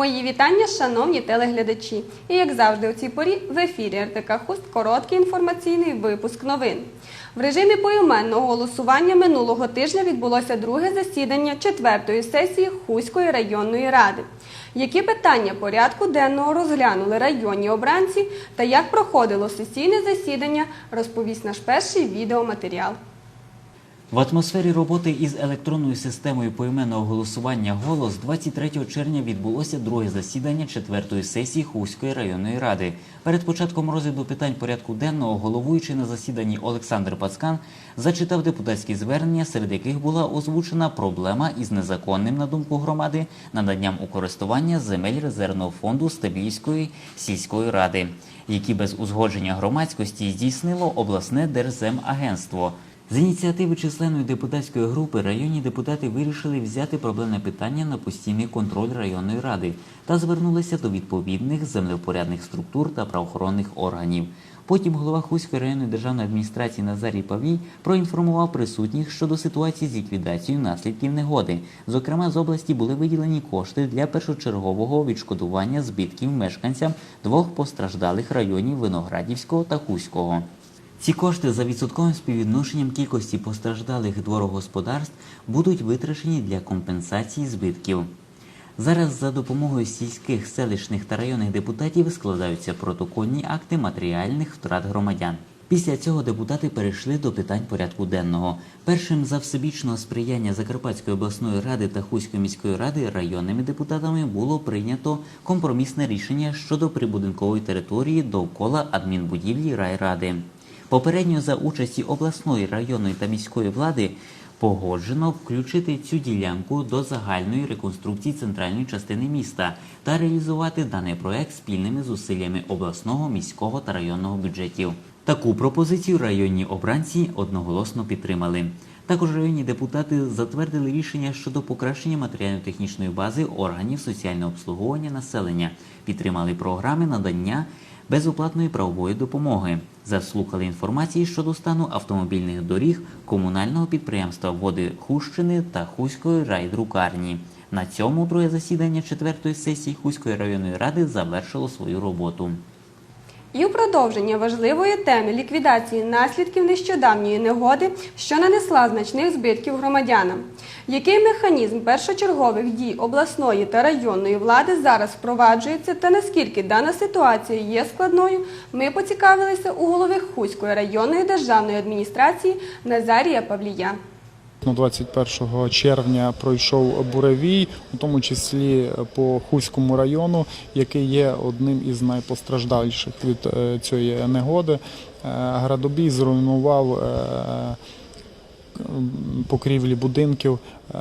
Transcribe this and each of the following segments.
Мої вітання, шановні телеглядачі. І як завжди у цій порі в ефірі РТК Хуст короткий інформаційний випуск новин. В режимі поіменного голосування минулого тижня відбулося друге засідання четвертої сесії Хуської районної ради. Які питання порядку денного розглянули районні обранці та як проходило сесійне засідання, розповість наш перший відеоматеріал. В атмосфері роботи із електронною системою поіменного голосування «Голос» 23 червня відбулося друге засідання четвертої сесії Хуської районної ради. Перед початком розгляду питань порядку денного головуючий на засіданні Олександр Пацкан зачитав депутатські звернення, серед яких була озвучена проблема із незаконним, на думку громади, наданням у користування земель резервного фонду Стебільської сільської ради, які без узгодження громадськості здійснило обласне Держземагентство. З ініціативи численної депутатської групи районні депутати вирішили взяти проблемне питання на постійний контроль районної ради та звернулися до відповідних землевпорядних структур та правоохоронних органів. Потім голова Хуської районної державної адміністрації Назарій Павій проінформував присутніх щодо ситуації з ліквідацією наслідків негоди. Зокрема, з області були виділені кошти для першочергового відшкодування збитків мешканцям двох постраждалих районів Виноградівського та Хуського. Ці кошти за відсотковим співвідношенням кількості постраждалих дворогосподарств будуть витрачені для компенсації збитків. Зараз за допомогою сільських, селищних та районних депутатів складаються протокольні акти матеріальних втрат громадян. Після цього депутати перейшли до питань порядку денного. Першим за всебічного сприяння Закарпатської обласної ради та Хуської міської ради районними депутатами було прийнято компромісне рішення щодо прибудинкової території довкола адмінбудівлі райради. Попередньо за участі обласної, районної та міської влади погоджено включити цю ділянку до загальної реконструкції центральної частини міста та реалізувати даний проект спільними зусиллями обласного, міського та районного бюджетів. Таку пропозицію районні обранці одноголосно підтримали. Також районні депутати затвердили рішення щодо покращення матеріально-технічної бази органів соціального обслуговування населення, підтримали програми надання безоплатної правової допомоги, заслухали інформації щодо стану автомобільних доріг комунального підприємства Води Хущини та Хуської райдрукарні. На цьому друге засідання четвертої сесії Хуської районної ради завершило свою роботу. І у продовження важливої теми ліквідації наслідків нещодавньої негоди, що нанесла значних збитків громадянам. Який механізм першочергових дій обласної та районної влади зараз впроваджується та наскільки дана ситуація є складною, ми поцікавилися у голови Хуської районної державної адміністрації Назарія Павлія. Ну, 21 червня пройшов буревій, у тому числі по Хуському району, який є одним із найпостраждаліших від е, цієї негоди. Е, Градобій зруйнував е, покрівлі будинків е,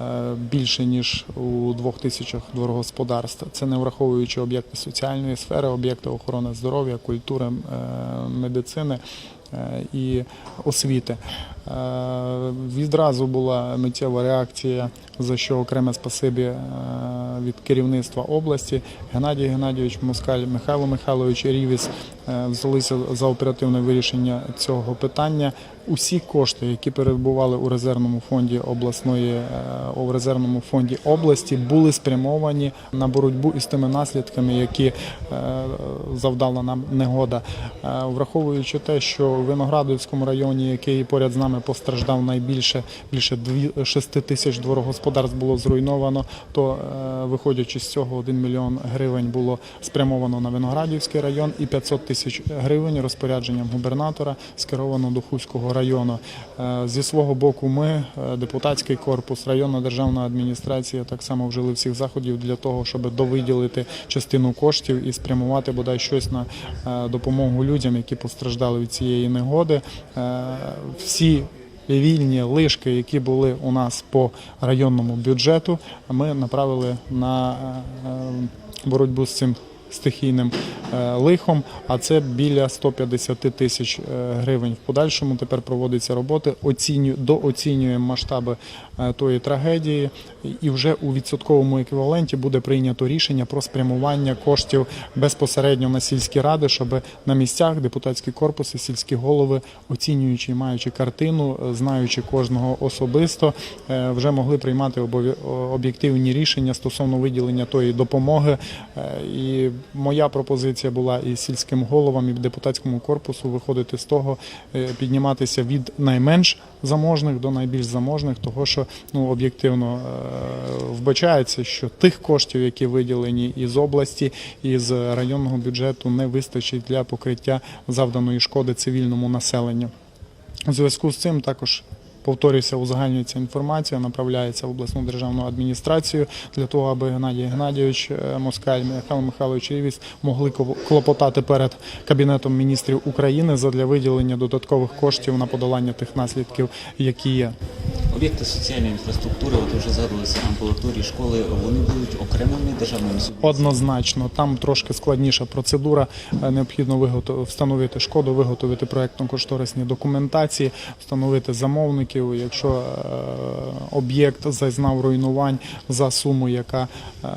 більше ніж у двох тисячах дворогосподарств. Це не враховуючи об'єкти соціальної сфери, об'єкти охорони здоров'я, культури, е, медицини е, і освіти. Е, Відразу була миттєва реакція, за що окреме спасибі е, від керівництва області. Геннадій Геннадійович Москаль, Михайло Михайлович Рівіс е, взялися за оперативне вирішення цього питання. Усі кошти, які перебували у резервному фонді обласної у резервному фонді області, були спрямовані на боротьбу із тими наслідками, які завдала нам негода. Враховуючи те, що в Виноградівському районі, який поряд з нами постраждав найбільше, більше 6 тисяч дворогосподарств було зруйновано, то е, виходячи з цього 1 мільйон гривень було спрямовано на Виноградівський район і 500 тисяч гривень розпорядженням губернатора скеровано до Хуського району. Е, Зі свого боку, ми, е, депутатський корпус, районна державна адміністрація, так само вжили всіх заходів для того, щоб довиділити частину коштів і спрямувати бодай щось на допомогу людям, які постраждали від цієї негоди. Всі вільні лишки, які були у нас по районному бюджету, ми направили на е, боротьбу з цим стихійним е, лихом, а це біля 150 тисяч е, гривень. В подальшому тепер проводяться роботи, оціню, дооцінюємо масштаби е, тої трагедії, і вже у відсотковому еквіваленті буде прийнято рішення про спрямування коштів безпосередньо на сільські ради, щоб на місцях депутатські корпуси, сільські голови, оцінюючи і маючи картину, знаючи кожного особисто, вже могли приймати об'єктивні рішення стосовно виділення тої допомоги. І моя пропозиція була і сільським головам, і депутатському корпусу виходити з того, е, підніматися від найменш заможних до найбільш заможних, того що ну об'єктивно е, вбачається, що тих коштів, які виділені із області і з районного бюджету, не вистачить для покриття завданої шкоди цивільному населенню. У зв'язку з цим також. Повторюся, узагальнюється інформація, направляється в обласну державну адміністрацію для того, аби Геннадій Геннадійович е, Москаль, Михайло Михайлович Рівіс могли клопотати перед Кабінетом міністрів України задля виділення додаткових коштів на подолання тих наслідків, які є. Об'єкти соціальної інфраструктури, от вже згадувалися амбулаторії, школи, вони будуть окремими державними субвенціями? Однозначно, там трошки складніша процедура. Е, Необхідно встановити шкоду, виготовити проектно-кошторисні документації, встановити замовників. Якщо е, об'єкт зазнав руйнувань за суму, яка е,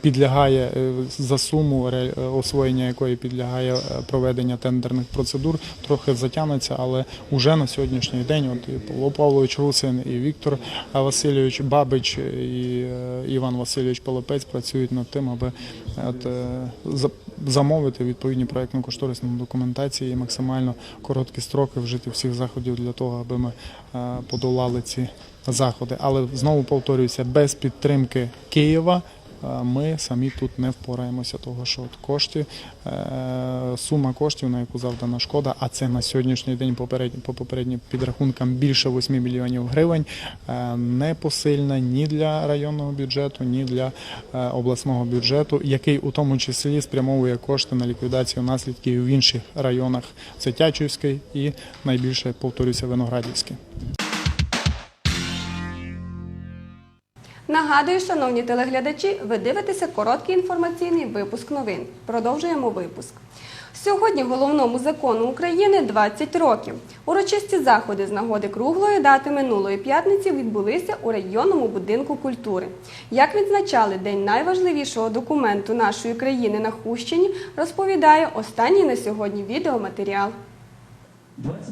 підлягає е, за суму освоєння якої підлягає проведення тендерних процедур, трохи затягнеться, але уже на сьогоднішній день, от і Павло Павлович Русин, і Віктор Васильович Бабич, і Іван Васильович Полопець працюють над тим, аби от, замовити відповідні проєктно-кошторисні документації і максимально короткі строки вжити всіх заходів для того, аби ми е, подолали ці заходи. Але знову повторююся, без підтримки Києва. Ми самі тут не впораємося, того що кошти, е, сума коштів, на яку завдана шкода, а це на сьогоднішній день попередні, по попереднім підрахункам більше 8 мільйонів гривень, е, не посильна ні для районного бюджету, ні для е, обласного бюджету, який у тому числі спрямовує кошти на ліквідацію наслідків в інших районах. Це Тячівський і найбільше повторюся Виноградівський. Нагадую, шановні телеглядачі, ви дивитеся короткий інформаційний випуск новин. Продовжуємо випуск. Сьогодні головному закону України 20 років. Урочисті заходи з нагоди круглої дати минулої п'ятниці відбулися у районному будинку культури. Як відзначали день найважливішого документу нашої країни на Хущині, розповідає останній на сьогодні відеоматеріал.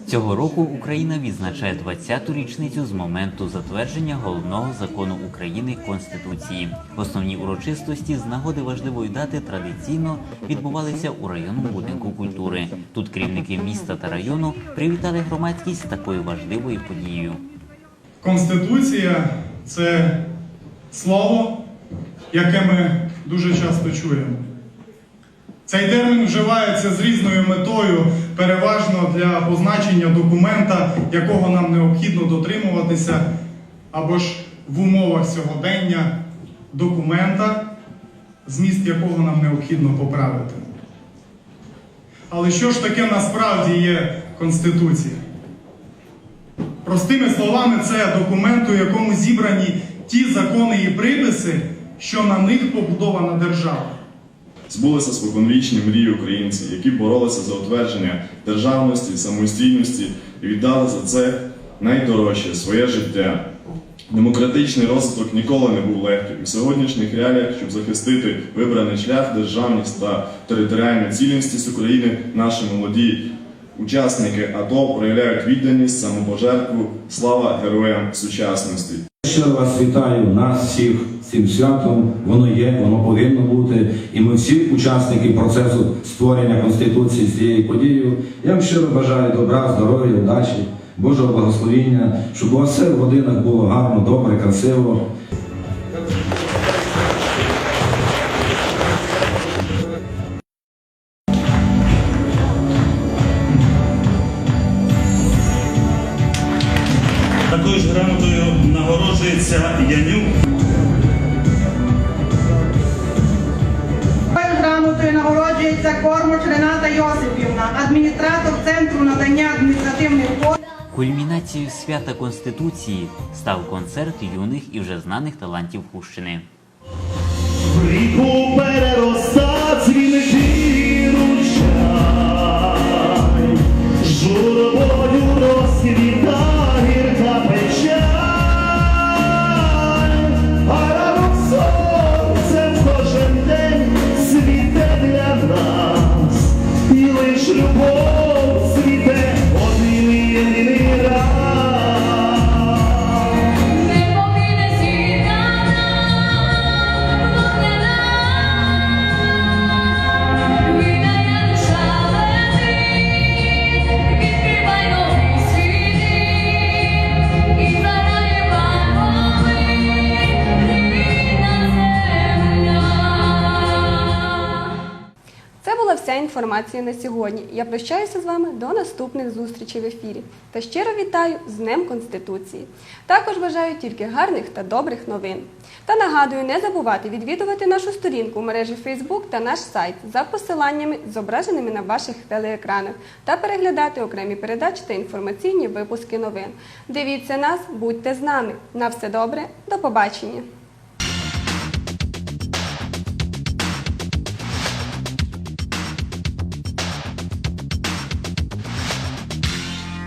Цього року Україна відзначає 20-ту річницю з моменту затвердження головного закону України Конституції. Основні урочистості з нагоди важливої дати традиційно відбувалися у районному будинку культури. Тут керівники міста та району привітали громадськість такою важливою подією. Конституція це слово, яке ми дуже часто чуємо. Цей термін вживається з різною метою, переважно для позначення документа, якого нам необхідно дотримуватися, або ж в умовах сьогодення документа, зміст якого нам необхідно поправити. Але що ж таке насправді є Конституція? Простими словами, це документ, у якому зібрані ті закони і приписи, що на них побудована держава. Збулися споконвічні мрії українців, які боролися за утвердження державності, самостійності і віддали за це найдорожче своє життя. Демократичний розвиток ніколи не був легким. У сьогоднішніх реаліях, щоб захистити вибраний шлях, державність та територіальну цілісність України, наші молоді учасники АТО проявляють відданість, самопожертву. Слава героям сучасності! Щиро вас вітаю, нас всіх цим святом. Воно є, воно повинно бути. І ми всі учасники процесу створення Конституції з цією подією. Я вам щиро бажаю добра, здоров'я, удачі, Божого благословіння, щоб у вас все в годинах було гарно, добре, красиво. Такою ж грамотою нагороджується Янюк Такою грамотою нагороджується Кормуч Рената Йосипівна, адміністратор Центру надання адміністративних послуг. Кульмінацією свята Конституції став концерт юних і вже знаних талантів Хущини. Інформація на сьогодні. Я прощаюся з вами до наступних зустрічей в ефірі та щиро вітаю з Днем Конституції. Також бажаю тільки гарних та добрих новин. Та нагадую, не забувати відвідувати нашу сторінку в мережі Facebook та наш сайт за посиланнями, зображеними на ваших телеекранах, та переглядати окремі передачі та інформаційні випуски новин. Дивіться нас, будьте з нами. На все добре, до побачення!